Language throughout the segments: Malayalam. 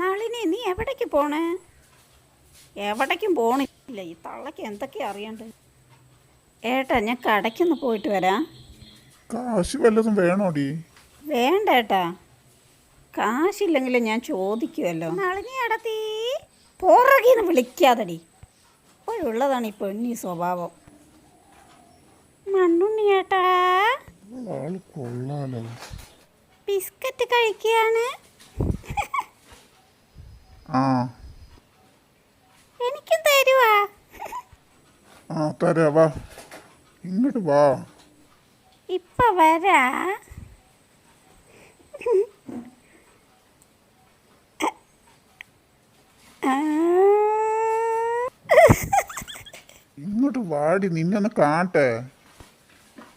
നളിനി നീ എവിടേക്ക് പോണേ? എവിടേക്കും പോണില്ല. ഈ തള്ളക്ക് എന്തൊക്കെയാ അറിയണ്ട്? ഏട്ടാ ഞാൻ കടയ്ക്കൊന്ന് പോയിട്ട് വരാം. കാശ് വല്ലതും വേണോടി? വേണ്ട ഏട്ടാ. കാശില്ലെങ്കിലും ഞാൻ ചോദിക്കുമല്ലോ നളിനി അടത്തി പുറകിന്ന് വിളിക്കാതടി. ഇപ്പോഴുള്ളതാണ് ഈ പെണ്ണി സ്വഭാവം. മണ്ണുണ്ണി ഏട്ടാ. ആൾ കൊള്ളാലോ. ബിസ്ക്കറ്റ് കഴിക്കുകയാണ്. ആ. എനിക്കും തരുവാ. ആ തരാ വാ. ഇങ്ങോട്ട് വാ. ഇപ്പൊ വരാ. ഇങ്ങോട്ട് വാടി നിന്നെ ഒന്ന് കാണട്ടെ.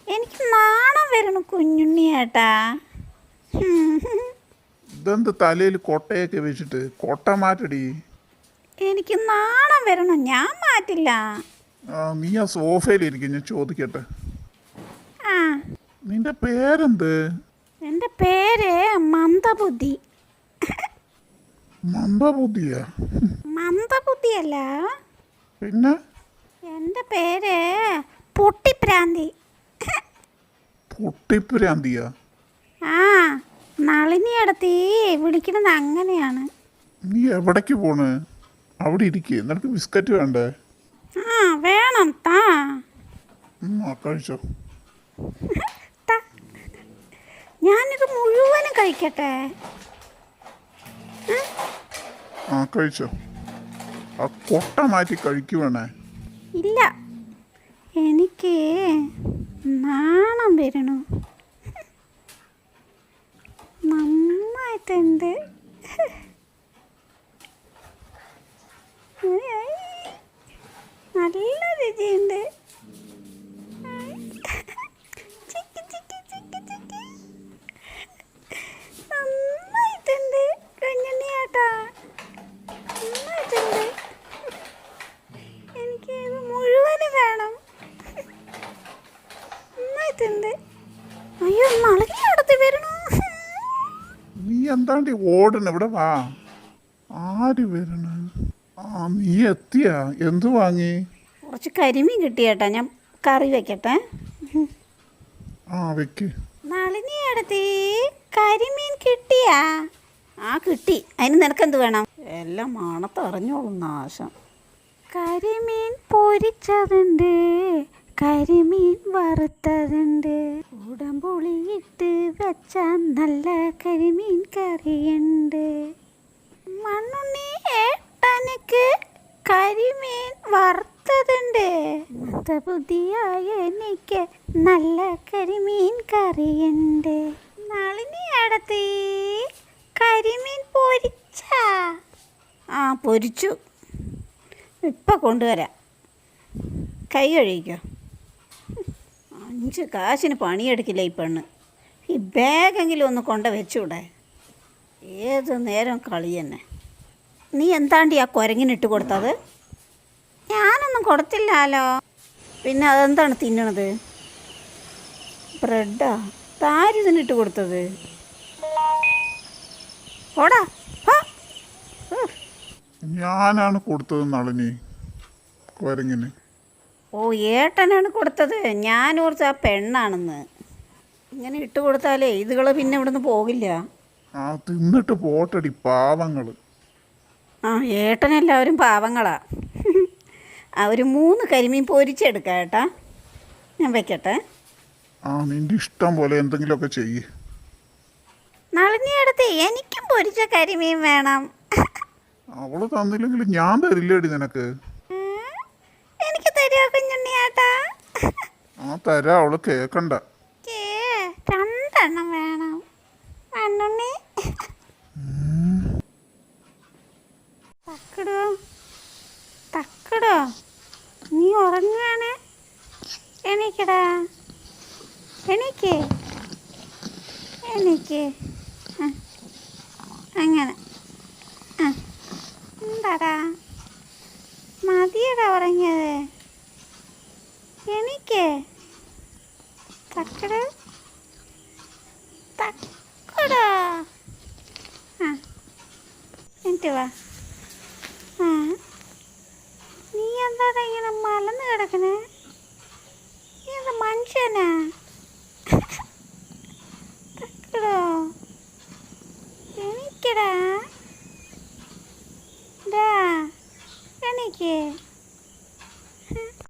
എനിക്ക് നാണം വരണം കുഞ്ഞുണ്ണിയേട്ടാ. ഇതെന്ത് തലയിൽ കൊട്ടയൊക്കെ വെച്ചിട്ട്? കൊട്ട മാറ്റടി. എനിക്ക് നാണം വരണം. ഞാൻ മാറ്റില്ല. നീ ആ സോഫയിലിരിക്കും ഞാൻ ചോദിക്കട്ടെ. നിന്റെ പേരെന്ത്? എന്റെ പേര് മന്ദബുദ്ധി. മന്ദബുദ്ധിയാ? മന്ദബുദ്ധിയല്ല. പിന്നെ? എന്റെ പേര് പൊട്ടിപ്രാന്തി. പൊട്ടിപ്രാന്തിയാ? ആ. വിളിക്കുന്നത് അങ്ങനെയാണ്. നീ എവിടേക്ക് പോണ്? അവിടെ ഇരിക്കേ നിനക്ക് ബിസ്ക്കറ്റ് വേണ്ടേ? ആ വേണം താ. കഴിച്ചോ. ഞാനിത് മുഴുവനും കഴിക്കട്ടെ? ആ കഴിച്ചോ. ആ കൊട്ട മാറ്റി കഴിക്കുവേണേ. ഇല്ല. എനിക്ക് നാണം വരണു. നന്നായിട്ടുണ്ട്. നല്ല രുചിയുണ്ട്. അയ്യോ ചിക്കി എന്താണ്ടി ഓടണ? ഇവിടെ വാ. ആര് വരണ? ആ നീ എത്തിയാ? എന്ത് വാങ്ങി? കുറച്ച് കരിമീൻ കിട്ടിയേട്ടാ ഞാൻ കറി വെക്കട്ടെ. ആ വെക്ക്. നളിനി അടുത്തി കരിമീൻ കിട്ടിയാ? ആ കിട്ടി. അതിന് നിനക്കെന്ത് വേണം? എല്ലാം മണത്തറിഞ്ഞോളും നാശം. കരിമീൻ പൊരിച്ചതുണ്ട്. കരിമീൻ വറുത്തതുണ്ട്. ഉടമ്പുളിയിട്ട് വെച്ച നല്ല കരിമീൻ കറിയുണ്ട്. മണ്ണുണ്ണി ഏട്ടനക്ക് കരിമീൻ വറുത്തതുണ്ട്. ബുദ്ധിയായ എനിക്ക് നല്ല കരിമീൻ കറിയുണ്ട്. നളിനി അടത്ത് കരിമീൻ പൊരിച്ച? ആ പൊരിച്ചു. ഇപ്പം കൊണ്ടുവരാം. കൈ കഴിക്കോ അഞ്ച് കാശിന് പണിയെടുക്കില്ല ഈ പെണ്ണ്? ഈ ബാഗെങ്കിലും ഒന്ന് കൊണ്ട വെച്ചൂടെ? ഏത് നേരം കളി തന്നെ നീ എന്താണ്ടി ആ കുരങ്ങിനിട്ട് കൊടുത്തത്? ഞാനൊന്നും കൊടുത്തില്ലല്ലോ പിന്നെ അതെന്താണ് തിന്നണത്? ബ്രെഡാ? താരിതിനിട്ട് കൊടുത്തത്? ഓടാ ഞാനാണ് കൊടുത്തത് നളിനി കുരങ്ങിന്. ഓ ഏട്ടനാണ് കൊടുത്തത്. ഞാൻ ഓർത്ത് ആ പെണ്ണാണെന്ന്. ഇങ്ങനെ ഇട്ട് കൊടുത്താലേ ഇതുകൾ പിന്നെ ഇവിടുന്ന് പോകില്ല ആ തിന്നിട്ട് പോട്ടടി പാവങ്ങൾ. ആ ഏട്ടനെല്ലാവരും പാവങ്ങളാ. ആ ഒരു മൂന്ന് കരിമീൻ പൊരിച്ചെടുക്കാം ഏട്ടാ. ഞാൻ വെക്കട്ടെ. ആ നിന്റെ ഇഷ്ടം പോലെ എന്തെങ്കിലുമൊക്കെ ചെയ്യ്. നളിനിയടുത്ത് എനിക്കും പൊരിച്ച കരിമീൻ വേണം. അവൾ തന്നില്ലെങ്കിൽ ഞാൻ തരില്ലേടി നിനക്ക് ഉം, എനിക്ക് തരുമോ കുഞ്ഞുണ്ണിയേട്ടാ ആ തരാ അവൾ കേക്കണ്ട. രണ്ടെണ്ണം വേണം. അണ്ണുണ്ണി. തക്കടോ. തക്കടോ. നീ ഉറങ്ങുകയാണ്. എണീക്കടാ. എണീക്ക്. എണീക്ക്. അങ്ങനെ. എന്താടാ? മതിയടാ ഉറങ്ങിയത്. എണീക്ക്. തക്കട തക്കട ആ. എണീറ്റ് വാ. ആ. നീ എന്താടാ ഇങ്ങനെ മലന്ന് കിടക്കണേ? നീ എന്താ മനുഷ്യനാ?